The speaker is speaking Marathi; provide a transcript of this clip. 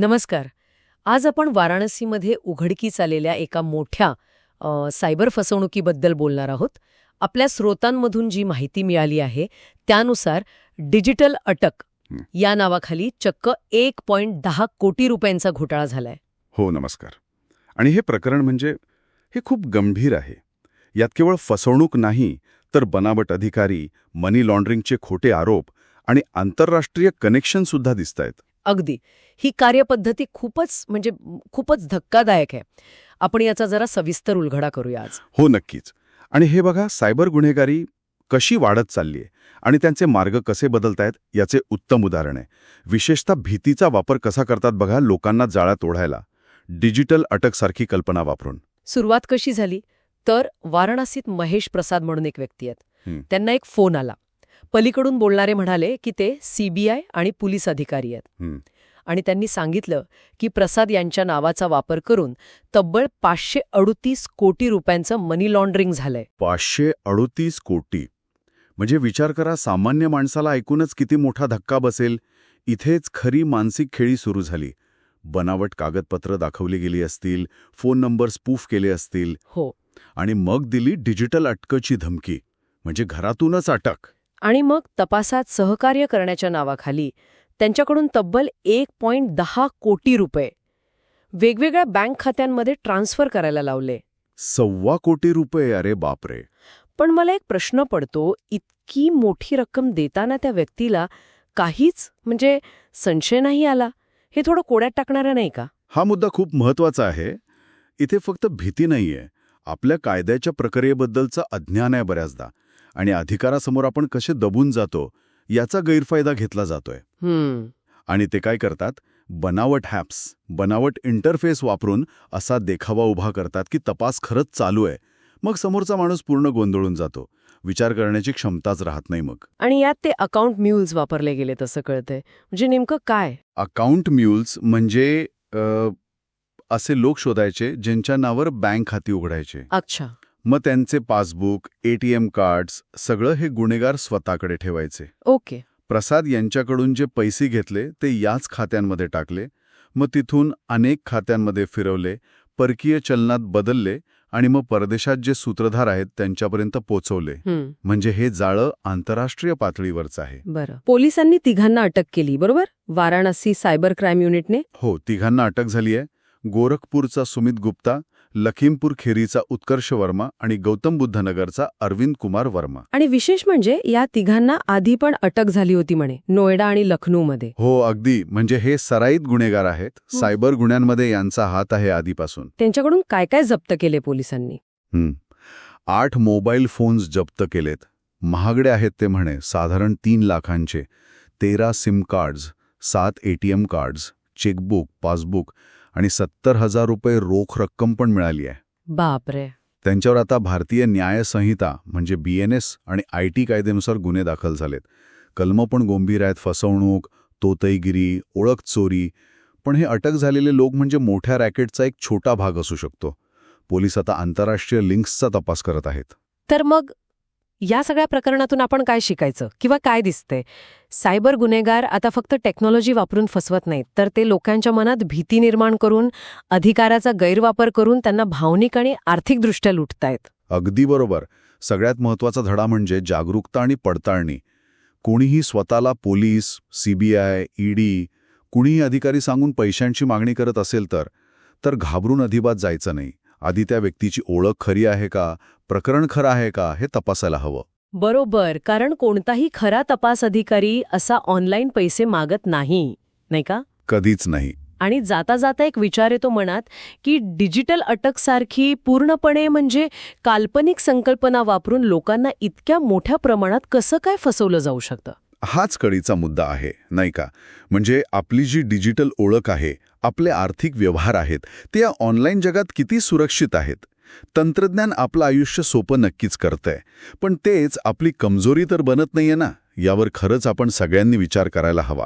नमस्कार. आज आपण वाराणसीमध्ये उघडकीस आलेल्या एका मोठ्या सायबर फसवणुकीबद्दल बोलणार आहोत. आपल्या स्रोतांमधून जी माहिती मिळाली आहे त्यानुसार डिजिटल अटक. या नावाखाली चक्क एक पॉइंट दहा कोटी रुपयांचा घोटाळा झालाय. हो नमस्कार. आणि हे प्रकरण म्हणजे हे खूप गंभीर आहे. यात केवळ फसवणूक नाही तर बनावट अधिकारी मनी लॉन्ड्रिंगचे खोटे आरोप आणि आंतरराष्ट्रीय कनेक्शन सुद्धा दिसत आहेत अगदी. ही कार्यपद्धती खूपच म्हणजे खूपच धक्कादायक आहे. आपण याचा जरा सविस्तर उलगडा करूया आज. हो नक्कीच. आणि हे बघा सायबर गुन्हेगारी कशी वाढत चालली आहे आणि त्यांचे मार्ग कसे बदलतायत याचे उत्तम उदाहरण आहे. विशेषतः भीतीचा वापर कसा करतात बघा लोकांना जाळ्यात ओढायला डिजिटल अटकसारखी कल्पना वापरून. सुरुवात कशी झाली? तर वाराणसीत महेश प्रसाद म्हणून एक व्यक्ती आहेत. त्यांना एक फोन आला. पलीकडून बोलणारे म्हणाले की ते सीबीआय आणि पोलीस अधिकारी आहेत. आणि त्यांनी सांगितलं की प्रसाद यांच्या नावाचा वापर करून तब्बल पाचशे अडुतीस कोटी रुपयांचं मनी लॉन्ड्रिंग झालंय. पाचशे अडोतीस कोटी. म्हणजे विचार करा सामान्य माणसाला ऐकूनच किती मोठा धक्का बसेल. इथेच खरी मानसिक खेळी सुरू झाली. बनावट कागदपत्र दाखवली गेली असतील फोन नंबर स्पूफ केले असतील. हो. आणि मग दिली डिजिटल अटकची धमकी. म्हणजे घरातूनच अटक. आणि मग तपासात सहकार्य करण्याच्या नावाखाली त्यांच्याकडून तब्बल एक पॉइंट दहा कोटी रुपये वेगवेगळ्या बँक खात्यांमध्ये ट्रान्स्फर करायला लावले. सव्वा कोटी रुपये अरे बापरे. पण मला एक प्रश्न पडतो इतकी मोठी रक्कम देताना त्या व्यक्तीला काहीच म्हणजे संशय नाही आला? हे थोडं कोड्यात टाकणारं नाही का? हा मुद्दा खूप महत्त्वाचा आहे. इथे फक्त भीती नाहीये. आपल्या कायद्याच्या प्रक्रियेबद्दलचं अज्ञान आहे बऱ्याचदा. आणि अधिकारासमोर आपण कसे दबून जातो याचा गैरफायदा घेतला जातोय. आणि ते काय करतात? बनावट हॅप्स बनावट इंटरफेस वापरून असा देखावा उभा करतात की तपास खरंच चालू आहे. मग समोरचा माणूस पूर्ण गोंधळून जातो. विचार करण्याची क्षमताच राहत नाही मग. आणि यात ते अकाउंट म्युल्स वापरले गेले तसं कळतंय. म्हणजे नेमकं काय? अकाउंट म्युल्स म्हणजे अ, असे लोक शोधायचे ज्यांच्या नावावर बँक खाती उघडायचे. अच्छा. मग त्यांचे पासबुक एटीएम कार्ड्स सगळं हे गुन्हेगार स्वतःकडे ठेवायचे. ओके. प्रसाद यांच्याकडून जे पैसे घेतले ते याच खात्यांमध्ये टाकले. मग तिथून अनेक खात्यांमध्ये फिरवले परकीय चलनात बदलले आणि मग परदेशात जे सूत्रधार आहेत त्यांच्यापर्यंत पोचवले. हम्म म्हणजे हे जाळं आंतरराष्ट्रीय पातळीवरचं आहे. बरं. पोलिसांनी तिघांना अटक केली बरोबर? वाराणसी सायबर क्राईम युनिटने? हो तिघांना अटक झाली आहे गोरखपूरचा सुमित गुप्ता लखीमपूर खेरीचा उत्कर्ष वर्मा आणि गौतम बुद्ध नगरचा अरविंद कुमार वर्मा. आणि विशेष म्हणजे या तिघांना आधी पण अटक झाली होती म्हणे नोएडा आणि लखनौमध्ये हो अगदी. म्हणजे हे सराईत गुन्हेगार आहेत. सायबर गुन्ह्यांमध्ये यांचा हात आहे आधीपासून. त्यांच्याकडून काय काय जप्त केले पोलिसांनी? हं. आठ मोबाईल फोन्स जप्त केलेत. महागडे आहेत ते म्हणे साधारण तीन लाखांचे. तेरा सिम कार्ड्स सात एटीएम कार्ड्स चेकबुक पासबुक आणि सत्तर हजार रुपये रोख रक्कम पण मिळाली आहे. बापरे. त्यांच्यावर आता भारतीय न्याय संहिता म्हणजे बी एन एस आणि आय टी कायद्यानुसार गुन्हे दाखल झालेत. कलमं पण गंभीर आहेत फसवणूक तोतईगिरी ओळख चोरी. पण हे अटक झालेले लोक म्हणजे मोठ्या रॅकेटचा एक छोटा भाग असू शकतो. पोलीस आता आंतरराष्ट्रीय लिंक्सचा तपास करत आहेत. तर मग या सगळ्या प्रकरणातून आपण काय शिकायचं? किंवा काय दिसतंय? सायबर गुन्हेगार आता फक्त टेक्नॉलॉजी वापरून फसवत नाहीत तर ते लोकांच्या मनात भीती निर्माण करून अधिकाराचा गैरवापर करून त्यांना भावनिक आणि आर्थिकदृष्ट्या लुटतायत. अगदी बरोबर. सगळ्यात महत्त्वाचा धडा म्हणजे जागरूकता आणि पडताळणी. कोणीही स्वतःला पोलीस सीबीआय ईडी कुणीही अधिकारी सांगून पैशांची मागणी करत असेल तर तर घाबरून अधिबात जायचं नाही. आधी त्या व्यक्तीची ओळख खरी आहे का? प्रकरण खरं आहे का? हे तपासायला हवं. बरोबर कारण कोणताही खरा तपास अधिकारी असा ऑनलाईन पैसे मागत नाही नाही का? कधीच नाही. आणि जाता जाता एक विचार येतो मनात की डिजिटल अटकसारखी पूर्णपणे म्हणजे काल्पनिक संकल्पना वापरून लोकांना इतक्या मोठ्या प्रमाणात कसं काय फसवलं जाऊ शकतं? हाच कळीचा मुद्दा आहे नाही का? म्हणजे आपली जी डिजिटल ओळख आहे आपले आर्थिक व्यवहार आहेत ते या ऑनलाईन जगात किती सुरक्षित आहेत? तंत्रज्ञान आपलं आयुष्य सोपं नक्कीच करतंय. पण तेच आपली कमजोरी तर बनत नाहीये ना? यावर खरंच आपण सगळ्यांनी विचार करायला हवा.